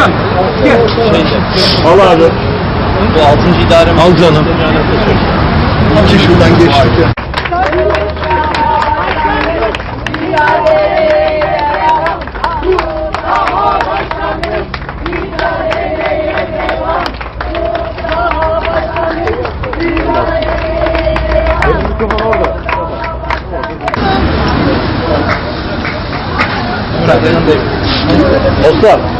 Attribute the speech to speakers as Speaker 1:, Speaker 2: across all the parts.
Speaker 1: Hocam gel.
Speaker 2: Al abi.
Speaker 3: Bu 6. idare
Speaker 2: Al canım. İki şuradan geçtik ya. Osman.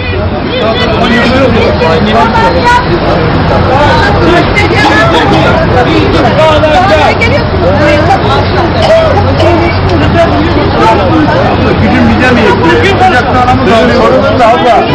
Speaker 1: Gücüm bize mi yetiyor? Sıcakta aramız ağrıyor.
Speaker 2: Sorunun da abla.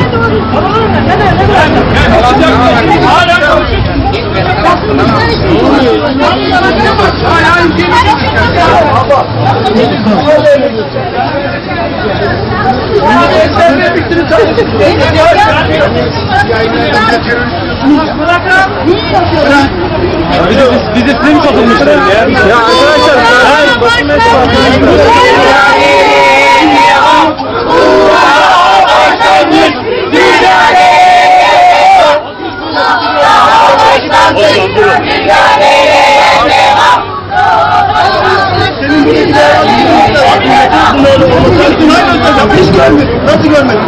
Speaker 1: Bir de biz, biz de size mi katılmışlar ya?
Speaker 2: Ya arkadaşlar ben basın Hiç görmedik. Nasıl görmedik?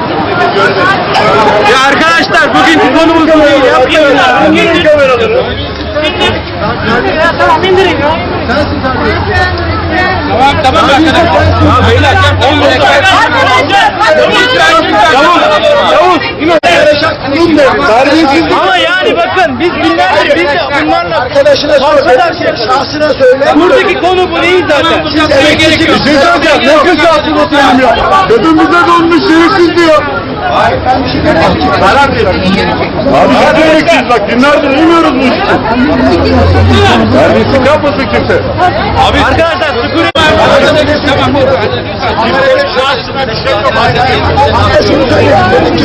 Speaker 1: Ya arkadaşlar bugünkü konumuz bu değil. Ya.
Speaker 2: kameraları.
Speaker 1: Tamam tamam arkadaşlar. Ya beyler 10 dakika. Yavuz. Yavuz.
Speaker 2: Terbiyesizlik.
Speaker 1: Ama yani bakın biz de bunlarla
Speaker 2: Arkadaşına sor. benim Şahsına söyle.
Speaker 1: buradaki konu bu değil zaten.
Speaker 2: Siz elektrikli bir şey söyleyeceğim. Ne kızartın oturayım ya. Hepimize donmuş şerefsiz diyor. Karar verin. Abi sen gereksiz bak günlerdir uyumuyoruz bu işte. Terbiyesizlik yapmasın kimse.
Speaker 1: Abi arkadaşlar sıkır.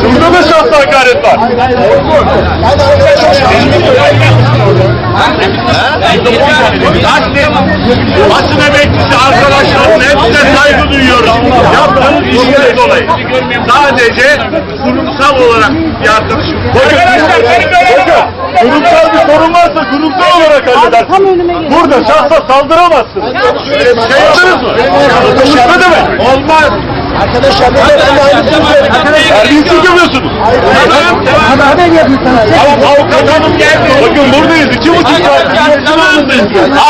Speaker 2: Şurada da şahsı hakaret var. Basın emeklisi arkadaşların hepsine saygı duyuyoruz. Yaptığınız işleri dolayı. Sadece kurumsal olarak bir arkadaşım. Bakın, bakın, kurumsal bir sorun varsa kurumsal olarak halledersiniz. Burada şahsa saldıramazsınız. Yaptınız mı? Ne demek? Olmaz. Arkadaşlar ben de söylüyorum. Terbiyesizlik yapıyorsunuz. Haber yapayım sana. Tamam, avukat hanım geldi. Bakın buradayız. iki buçuk saat.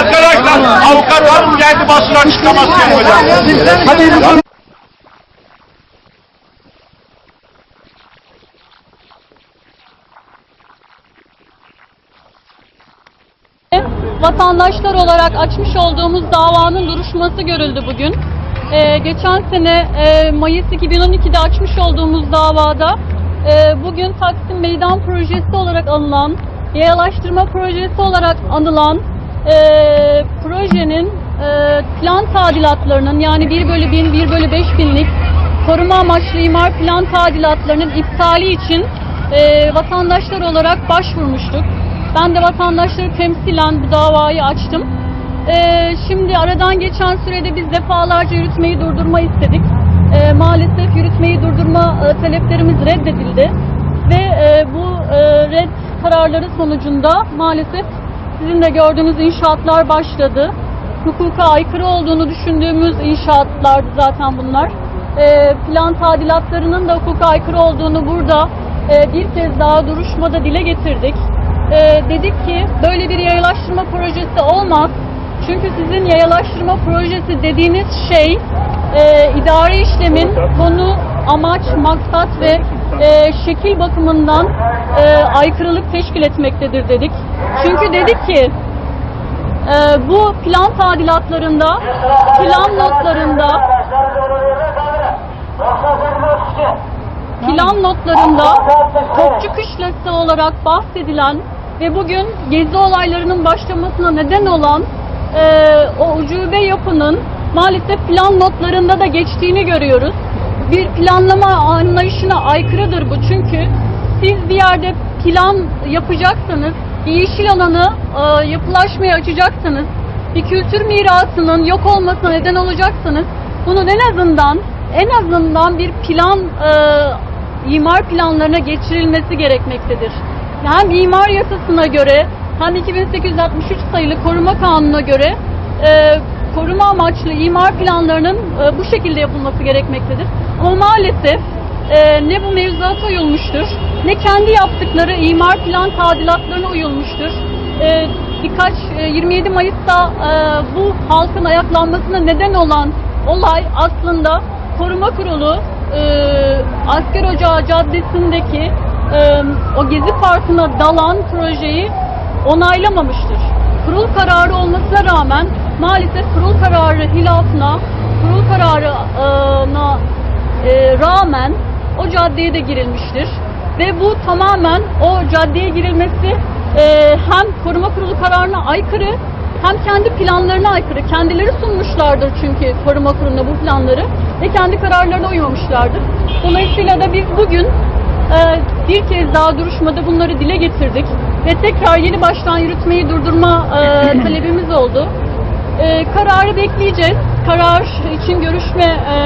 Speaker 2: Arkadaşlar, avukat hanım geldi basın açıklaması yapacak. Hadi
Speaker 4: Vatandaşlar olarak açmış olduğumuz davanın duruşması görüldü bugün. Ee, geçen sene e, Mayıs 2012'de açmış olduğumuz davada e, bugün Taksim Meydan Projesi olarak anılan, yayalaştırma projesi olarak anılan e, projenin e, plan tadilatlarının yani 1 bölü 1000, 1 bölü 5000'lik koruma amaçlı imar plan tadilatlarının iptali için e, vatandaşlar olarak başvurmuştuk. Ben de vatandaşları temsilen bu davayı açtım. Ee, şimdi aradan geçen sürede biz defalarca yürütmeyi durdurma istedik. Ee, maalesef yürütmeyi durdurma e, taleplerimiz reddedildi. Ve e, bu e, red kararları sonucunda maalesef sizin de gördüğünüz inşaatlar başladı. Hukuka aykırı olduğunu düşündüğümüz inşaatlardı zaten bunlar. Ee, plan tadilatlarının da hukuka aykırı olduğunu burada e, bir kez daha duruşmada dile getirdik. Ee, dedik ki böyle bir yayalaştırma projesi olmaz. Çünkü sizin yayalaştırma projesi dediğiniz şey e, idari işlemin konu, amaç, maksat ve e, şekil bakımından e, aykırılık teşkil etmektedir dedik. Çünkü dedik ki e, bu plan tadilatlarında, plan notlarında plan notlarında Topçu Kışlası olarak bahsedilen ve bugün gezi olaylarının başlamasına neden olan e, o ucube yapının maalesef plan notlarında da geçtiğini görüyoruz. Bir planlama anlayışına aykırıdır bu çünkü siz bir yerde plan yapacaksanız, bir yeşil alanı e, yapılaşmaya açacaksanız, bir kültür mirasının yok olmasına neden olacaksanız, bunun en azından en azından bir plan e, imar planlarına geçirilmesi gerekmektedir. Hem imar yasasına göre hem 2863 sayılı koruma kanununa göre e, koruma amaçlı imar planlarının e, bu şekilde yapılması gerekmektedir. Ama maalesef e, ne bu mevzuata uyulmuştur, ne kendi yaptıkları imar plan tadilatlarına uyulmuştur. E, birkaç e, 27 Mayıs'ta e, bu halkın ayaklanmasına neden olan olay aslında koruma kurulu e, Asker Ocağı Caddesi'ndeki o gezi parkına dalan projeyi onaylamamıştır. Kurul kararı olmasına rağmen maalesef kurul kararı hilafına, kurul kararına e, rağmen o caddeye de girilmiştir. Ve bu tamamen o caddeye girilmesi e, hem koruma kurulu kararına aykırı hem kendi planlarına aykırı. Kendileri sunmuşlardır çünkü koruma kuruluna bu planları ve kendi kararlarına uymamışlardır. Dolayısıyla da biz bugün bir kez daha duruşmada bunları dile getirdik ve tekrar yeni baştan yürütmeyi durdurma e, talebimiz oldu. E, kararı bekleyeceğiz. Karar için görüşme e,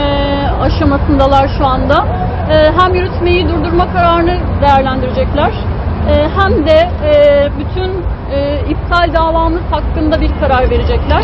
Speaker 4: aşamasındalar şu anda. E, hem yürütmeyi durdurma kararını değerlendirecekler e, hem de bütün iptal davamız hakkında bir karar verecekler.